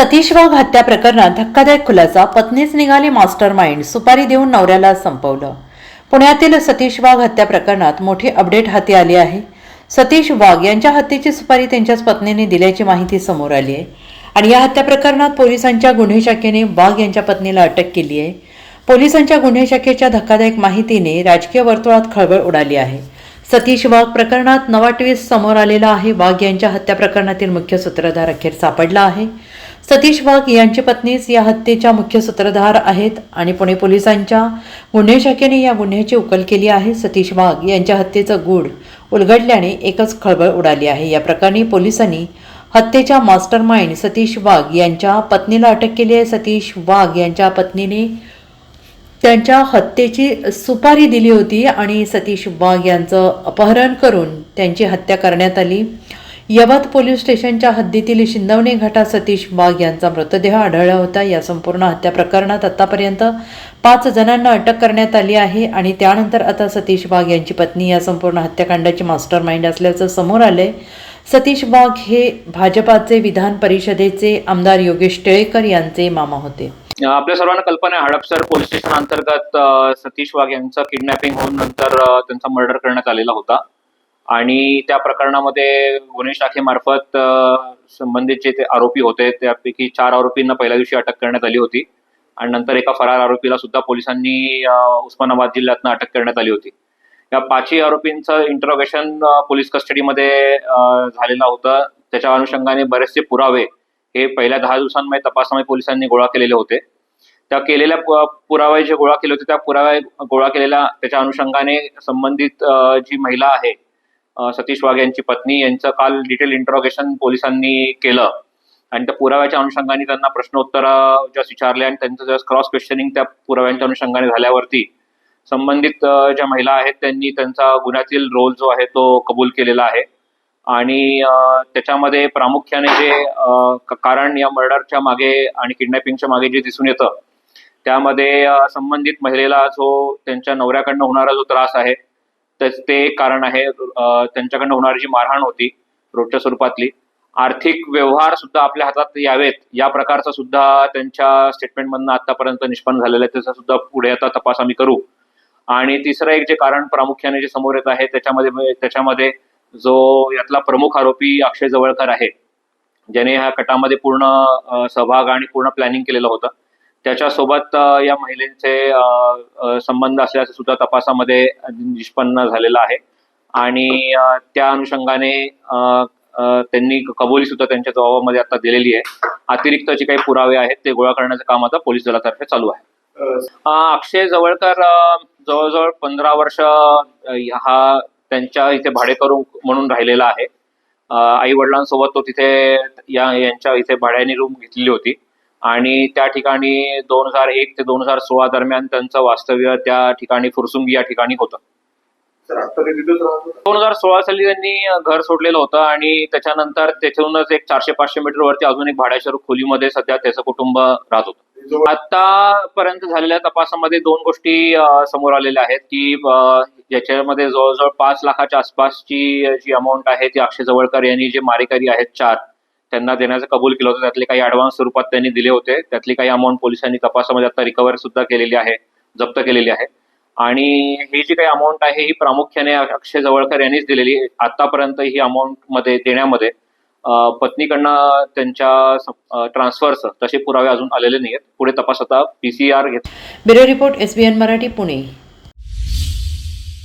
सतीश वाघ हत्या प्रकरणात धक्कादायक खुलासा पत्नीच निघाली मास्टर माइंड सुपारी देऊन नवऱ्याला संपवलं. पुण्यातील सतीश वाघ हत्या प्रकरणात मोठी अपडेट हाती आली आहे. सतीश वाघ यांच्या हत्येची सुपारी त्यांच्याच पत्नीने दिल्याची माहिती समोर आली आहे. आणि या हत्या प्रकरणात पोलिसांच्या गुन्हे शाखेने वाघ यांच्या पत्नीला अटक केली आहे. पोलिसांच्या गुन्हे शाखेच्या धक्कादायक माहितीने राजकीय वर्तुळात खळबळ उडाली आहे. सतीश वाघ प्रकरणात नवा ट्विस्ट समोर आलेला आहे. वाघ यांच्या हत्या प्रकरणातील मुख्य सूत्रधार अखेर सापडला आहे. सतीश वाघ यांची पत्नीच या हत्येच्या मुख्य सूत्रधार आहेत आणि पुणे पोलिसांच्या गुन्हे शाखेने या गुन्ह्याची उकल केली आहे. सतीश वाघ यांच्या हत्येचं गूढ उलगडल्याने एकच खळबळ उडाली आहे. या प्रकरणी पोलिसांनी हत्येच्या मास्टर माइंड सतीश वाघ यांच्या पत्नीला अटक केली आहे. सतीश वाघ यांच्या पत्नीने त्यांच्या हत्येची सुपारी दिली होती आणि सतीश वाघ यांचं अपहरण करून त्यांची हत्या करण्यात आली. यवत पोलीस स्टेशनच्या हद्दीतील शिंदवणे घाटात सतीश वाघ यांचा मृतदेह आढळला होता. या संपूर्ण हत्या प्रकरणात आतापर्यंत पाच जणांना अटक करण्यात आली आहे आणि त्यानंतर आता सतीश वाघ यांची पत्नी या संपूर्ण हत्याकांडाची मास्टर माइंड असल्याचं समोर आलंय. सतीश वाघ हे भाजपाचे विधान परिषदेचे आमदार योगेश टिळेकर यांचे मामा होते. आपल्या सर्वांना कल्पना आहे हडपसर पोलीस स्टेशन अंतर्गत सतीश वाघ यांचं किडनॅपिंग होऊन नंतर त्यांचा मर्डर करण्यात आलेला होता. आणि त्या प्रकरणामध्ये गुन्हे शाखेमार्फत संबंधित जे ते आरोपी होते त्यापैकी चार आरोपींना पहिल्या दिवशी अटक करण्यात आली होती. आणि नंतर एका फरार आरोपीला सुद्धा पोलिसांनी उस्मानाबाद जिल्ह्यातनं अटक करण्यात आली होती. या पाचही आरोपींचं इंटरोगेशन पोलीस कस्टडीमध्ये झालेलं होतं. त्याच्या अनुषंगाने बरेचसे पुरावे हे पहिल्या दहा दिवसांमध्ये तपासामध्ये पोलिसांनी गोळा केलेले होते. त्या केलेल्या पु- पुरावे जे गोळा केले होते त्या पुरावे गोळा केलेल्या त्याच्या अनुषंगाने संबंधित जी महिला आहे सतीश वाघ यांची पत्नी यांचं काल डिटेल इंटरोगेशन पोलिसांनी केलं. आणि त्या पुराव्याच्या अनुषंगाने त्यांना प्रश्नोत्तर ज्या विचारले आणि त्यांचं ज्या क्रॉस क्वेश्चनिंग त्या पुराव्यांच्या अनुषंगाने झाल्यावरती संबंधित ज्या महिला आहेत त्यांनी त्यांचा गुन्ह्यातील रोल जो आहे तो कबूल केलेला आहे. आणि त्याच्यामध्ये प्रामुख्याने जे कारण या मर्डरच्या मागे आणि किडनॅपिंगच्या मागे जे दिसून येतं त्यामध्ये संबंधित महिलेला जो त्यांच्या नवऱ्याकडनं होणारा जो त्रास आहे त्याच- ते एक कारण आहे. त्यांच्याकडनं होणारी जी मारहाण होती रोजच्या स्वरूपातली आर्थिक व्यवहार सुद्धा आपल्या हातात यावेत. या प्रकारचा सुद्धा त्यांच्या स्टेटमेंटमधनं आतापर्यंत निष्पन्न झालेलं आहे. त्याचा सुद्धा पुढे आता तपास आम्ही करू. आणि तिसरं एक जे कारण प्रामुख्याने जे समोर येत आहे त्याच्यामध्ये त्याच्यामध्ये जो यातला प्रमुख आरोपी अक्षय जवळकर आहे ज्याने ह्या कटामध्ये पूर्ण सहभाग आणि पूर्ण प्लॅनिंग केलेलं होतं. त्याच्यासोबत या महिलेचे संबंध असल्याचं सुद्धा तपासामध्ये निष्पन्न झालेलं आहे. आणि त्या अनुषंगाने त्यांनी कबुली सुद्धा त्यांच्या जबाबामध्ये आता दिलेली आहे. अतिरिक्त जे काही पुरावे आहेत ते गोळा करण्याचं काम आता पोलीस दलातर्फे चालू आहे. अक्षय जवळकर जवळजवळ पंधरा वर्ष हा त्यांच्या इथे भाडेकरू म्हणून राहिलेला आहे. आई वडिलांसोबत तो तिथे या यांच्या इथे भाड्याने रूम घेतलेली होती. आणि त्या ठिकाणी दोन हजार एक ते दोन हजार सोळा दरम्यान त्यांचं वास्तव्य त्या ठिकाणी फुरसुंगी या ठिकाणी होतं. दोन हजार सोळा साली त्यांनी घर सोडलेलं होतं आणि त्याच्यानंतर त्याच्याहूनच एक चारशे पाचशे मीटर वरती अजून एक भाड्याच्या खोलीमध्ये सध्या त्याचं कुटुंब राहत होतं. आतापर्यंत झालेल्या तपासामध्ये दोन गोष्टी समोर आलेल्या आहेत की अ, याच्यामध्ये जवळजवळ पाच लाखाच्या आसपासची जी अमाऊंट आहे ती अक्षय जवळकर यांनी जे मारेकरी आहेत चार. त्यांना देण्याचं कबूल केलं होतं. त्यातले काही ऍडव्हान्स स्वरूपात त्यांनी दिले होते. त्यातली काही अमाऊंट पोलिसांनी तपासामध्ये आता रिकव्हर सुद्धा केलेली आहे जप्त केलेली आहे. आणि ही जी काही अमाऊंट आहे ही प्रामुख्याने अक्षय जवळकर यांनीच दिलेली आहे. आतापर्यंत ही अमाऊंटमध्ये देण्यामध्ये पत्नीकडनं त्यांच्या ट्रान्सफरचं तसे पुरावे अजून आलेले नाहीत पुढे तपास आता पीसीआर घेत bureau report SBN Marathi Pune.